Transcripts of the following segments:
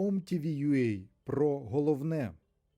OMTV.ua про головне.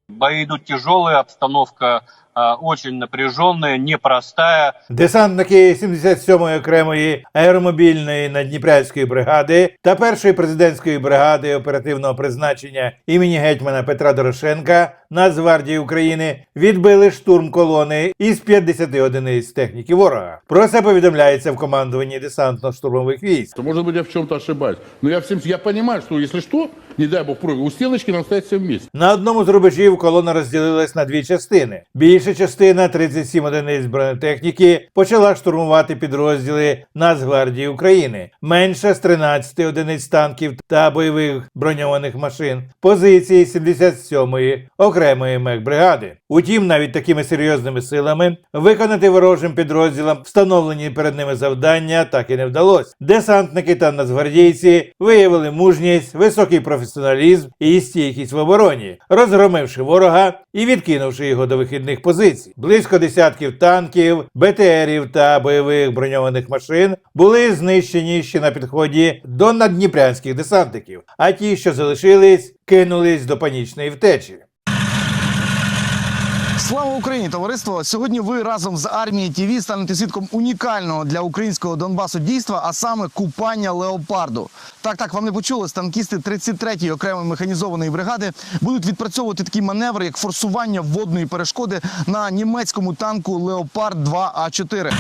Бои идут тяжелые, обстановка а, очень напряженная, непростая. Десантники 77-ї окремої аеромобільної надніпрянської бригади та першої президентської бригади оперативного призначення імені гетьмана Петра Дорошенка Нацгвардії України відбили штурм колони із 50 одиниць техніки ворога. Про це повідомляється в командуванні десантно-штурмових військ. То, Может быть, я в чем-то ошибаюсь. Но я всем, я понимаю, что если что, не дай бог прыгаю, у стеночки нам стоять все вместе. На одному з рубежів колона розділилась на дві частини. Більша частина 37 одиниць бронетехніки почала штурмувати підрозділи Нацгвардії України. Менша з 13 одиниць танків та бойових броньованих машин. Позиції 77-ї окремої мехбригади. Утім, навіть такими серйозними силами виконати ворожим підрозділам встановлені перед ними завдання так і не вдалося. Десантники та нацгвардійці виявили мужність, високий професіоналізм і стійкість в обороні, розгромивши ворога і відкинувши його до вихідних позицій. Близько десятків танків, БТРів та бойових броньованих машин були знищені ще на підході до наддніпрянських десантників, а ті, що залишились, кинулись до панічної втечі. Слава Україні, товариство! Сьогодні ви разом з армією ТІВІ станете свідком унікального для українського Донбасу дійства, а саме купання леопарду. Так, так, вам не почулось. Танкісти 33-ї окремої механізованої бригади будуть відпрацьовувати такі маневри, як форсування водної перешкоди на німецькому танку Леопард 2 А 4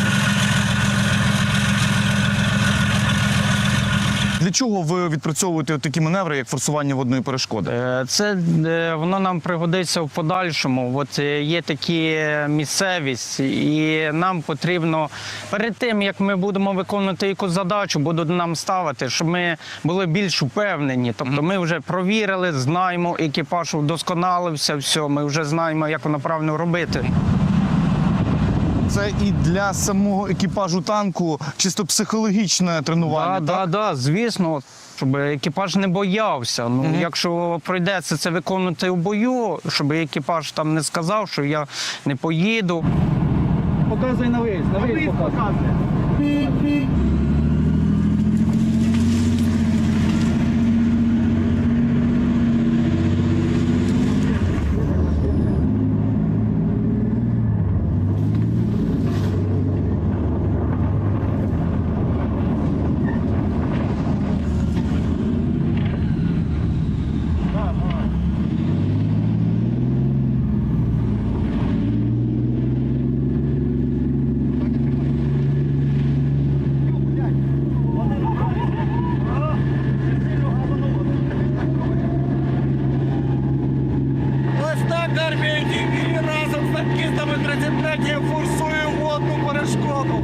Для чого ви відпрацьовуєте такі маневри, як форсування водної перешкоди? Е, Це е, воно нам пригодиться в подальшому. От е, є такі місцевість, і нам потрібно перед тим, як ми будемо виконувати якусь задачу, будуть нам ставити, щоб ми були більш впевнені. Тобто ми вже провірили, знаємо, екіпаж вдосконалився, все, ми вже знаємо, як воно правильно робити. Це і для самого екіпажу танку чисто психологічне тренування. Так, так? да, да, звісно, щоб екіпаж не боявся. Ну, Мгм. якщо прийдеться це виконувати у бою, щоб екіпаж там не сказав, що я не поїду. Показуй на виїзд, на виїзд показує. Ось так армія ТІВІ разом з танкістами 33 форсує водну перешкоду.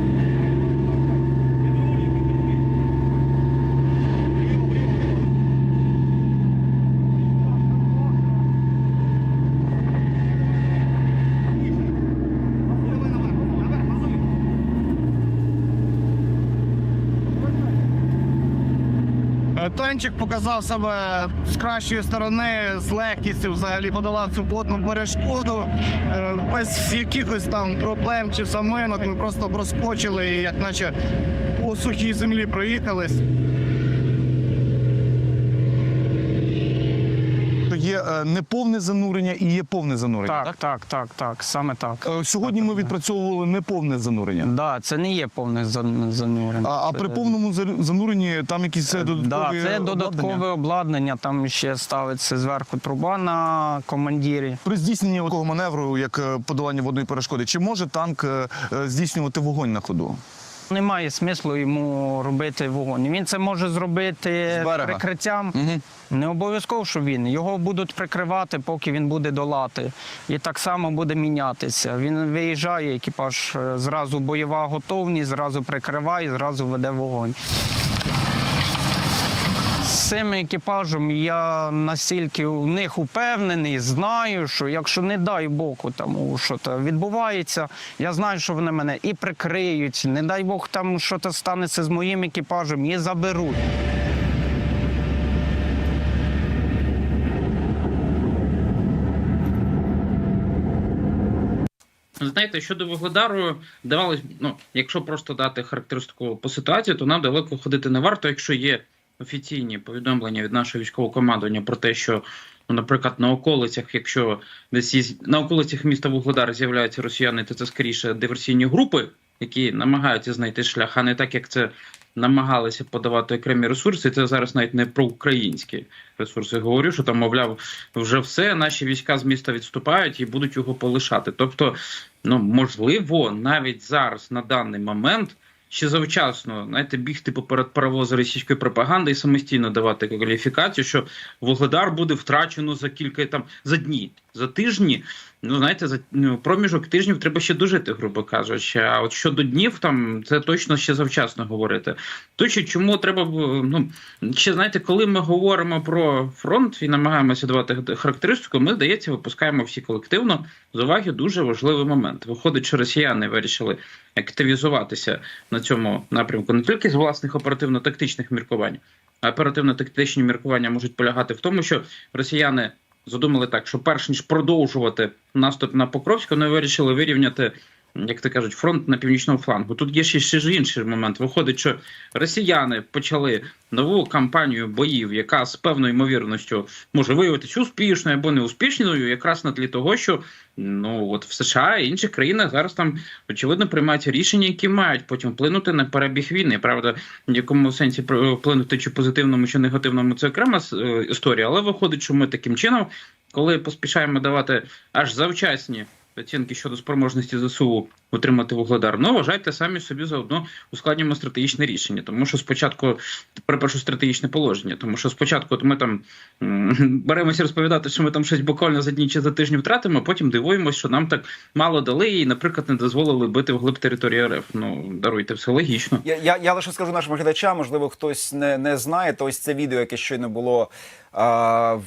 Е, Танчик показав себе з кращої сторони, з легкістю взагалі подолав цю плотну перешкоду. Е, Без якихось там проблем чи саминок. Ми просто проскочили і як наче по сухій землі проїхались. Є е, неповне занурення і є повне занурення. Так, так, так, так, саме так. Е, Сьогодні ми відпрацьовували неповне занурення. Да, це не є повне занурення. А, а при повному за- зануренні там якісь е, Да, це додаткове обладнання? обладнання. Там ще ставиться зверху труба на командирі. При здійсненні такого маневру, як подолання водної перешкоди, чи може танк здійснювати вогонь на ходу? Немає смислу йому робити вогонь. Він це може зробити З прикриттям. Угу. Не обов'язково, що він. Його будуть прикривати, поки він буде долати. І так само буде мінятися. Він виїжджає, екіпаж е, зразу бойова готовність, зразу прикриває, зразу веде вогонь. Цим екіпажем я настільки в них упевнений, знаю, що якщо не дай Бог там що то відбувається, я знаю, що вони мене і прикриють. Не дай Бог там що станеться з моїм екіпажем, і заберуть. Знаєте, щодо Вугледару, давалось, ну, якщо просто дати характеристику по ситуації, то нам далеко ходити не варто, якщо є офіційні повідомлення від нашого військового командування про те, що, ну, наприклад, на околицях, якщо десь із, на околицях міста Вугледар з'являються росіяни, то це скоріше диверсійні групи, які намагаються знайти шлях, а не так, як це намагалися подавати окремі ресурси. Це зараз навіть не про українські ресурси. Говорю, що там, мовляв, вже все, наші війська з міста відступають і будуть його полишати. Тобто, ну можливо, навіть зараз на даний момент. Ще завчасно знаєте, бігти поперед паровозу російської пропаганди і самостійно давати кваліфікацію, що Вугледар буде втрачено за кілька там за дні, за тижні. Ну знаєте, за ну, проміжок тижнів треба ще дожити, грубо кажучи. А от щодо днів, там це точно ще завчасно говорити. Точно чому треба ну ще знаєте, коли ми говоримо про фронт і намагаємося давати характеристику, ми здається, випускаємо всі колективно з уваги дуже важливий момент. Виходить, що росіяни вирішили активізуватися на цьому напрямку не тільки з власних оперативно-тактичних міркувань, оперативно-тактичні міркування можуть полягати в тому, що росіяни задумали так, що перш ніж продовжувати наступ на Покровську, вони вирішили вирівняти. Як то кажуть, фронт на північному флангу. Тут є ще, ще ж інший момент. Виходить, що росіяни почали нову кампанію боїв, яка з певною ймовірністю може виявитися успішною або неуспішною, якраз на тлі того, що ну от в США і інших країнах зараз там очевидно приймаються рішення, які мають потім вплинути на перебіг війни. Правда, в якому сенсі вплинути чи позитивному, чи негативному це окрема е, історія, але виходить, що ми таким чином, коли поспішаємо давати аж завчасні оцінки щодо спроможності ЗСУ отримати вугледар. Ну, вважайте самі собі заодно ускладнюємо стратегічне рішення, тому що спочатку перепрошую стратегічне положення, тому що спочатку от ми там беремося розповідати, що ми там щось буквально за дні чи за тижні втратимо, а потім дивуємося, що нам так мало дали і, наприклад, не дозволили бити вглиб території РФ. Ну даруйте, все логічно. Я, я, я лише скажу нашим глядачам, можливо, хтось не, не знає. То ось це відео, яке щойно було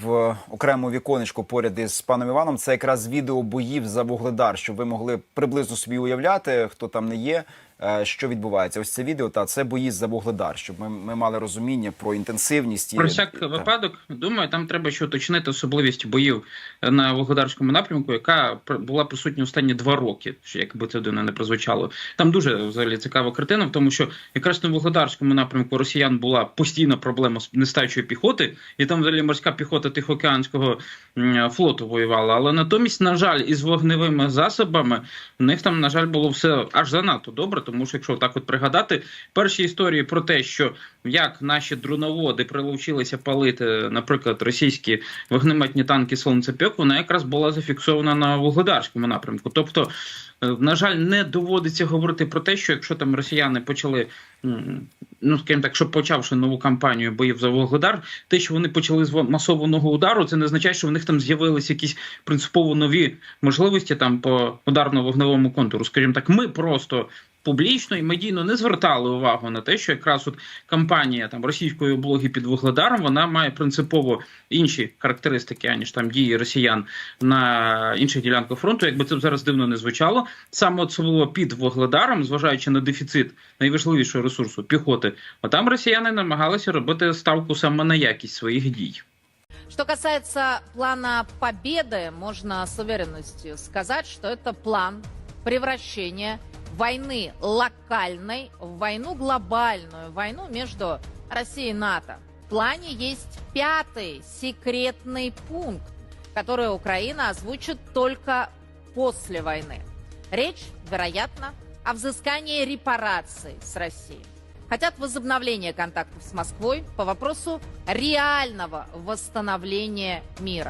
в окремому віконечку поряд із паном Іваном. Це якраз відео боїв за Вугледар, щоб ви могли приблизно собі уявляти, хто там не є. Е, Що відбувається? Ось це відео та це бої за Вугледар, щоб ми, ми мали розуміння про інтенсивність Про всяк та. випадок, думаю, там треба ще уточнити особливість боїв на Волгодарському напрямку, яка була присутня останні два роки, якби це дивно не прозвучало. Там дуже взагалі цікава картина, в тому що якраз на Волгодарському напрямку росіян була постійна проблема з нестачою піхоти, і там взагалі морська піхота Тихоокеанського флоту воювала. Але натомість, на жаль, із вогневими засобами в них там, на жаль, було все аж занадто добре, тому що якщо так от пригадати, перші історії про те, що як наші дроноводи прилучилися палити, наприклад, російські вогнеметні танки сонцепьок, вона якраз була зафіксована на Вугледарському напрямку. Тобто, е, на жаль, не доводиться говорити про те, що якщо там росіяни почали. Ну, скажімо так, що почавши нову кампанію боїв за Вугледар, те, що вони почали з масованого удару, це не означає, що в них там з'явилися якісь принципово нові можливості там по ударно-вогневому контуру. Скажімо так, ми просто публічно і медійно не звертали увагу на те, що якраз от кампанія там російської облоги під Вугледаром вона має принципово інші характеристики, аніж там дії росіян на інших ділянках фронту. Якби це зараз дивно не звучало, саме особливо під Вугледаром, зважаючи на дефіцит найважливішого ресурсу піхоти, а там росіяни намагалися робити ставку саме на якість своїх дій. Что касается плана победы, можно с уверенностью сказать, что это план превращения войны локальной в войну глобальную, войну между Россией и НАТО. В плане есть пятый секретный пункт, который Украина озвучит только после войны. Речь, вероятно, о взыскании репараций с Россией хотят возобновления контактов с Москвой по вопросу реального восстановления мира.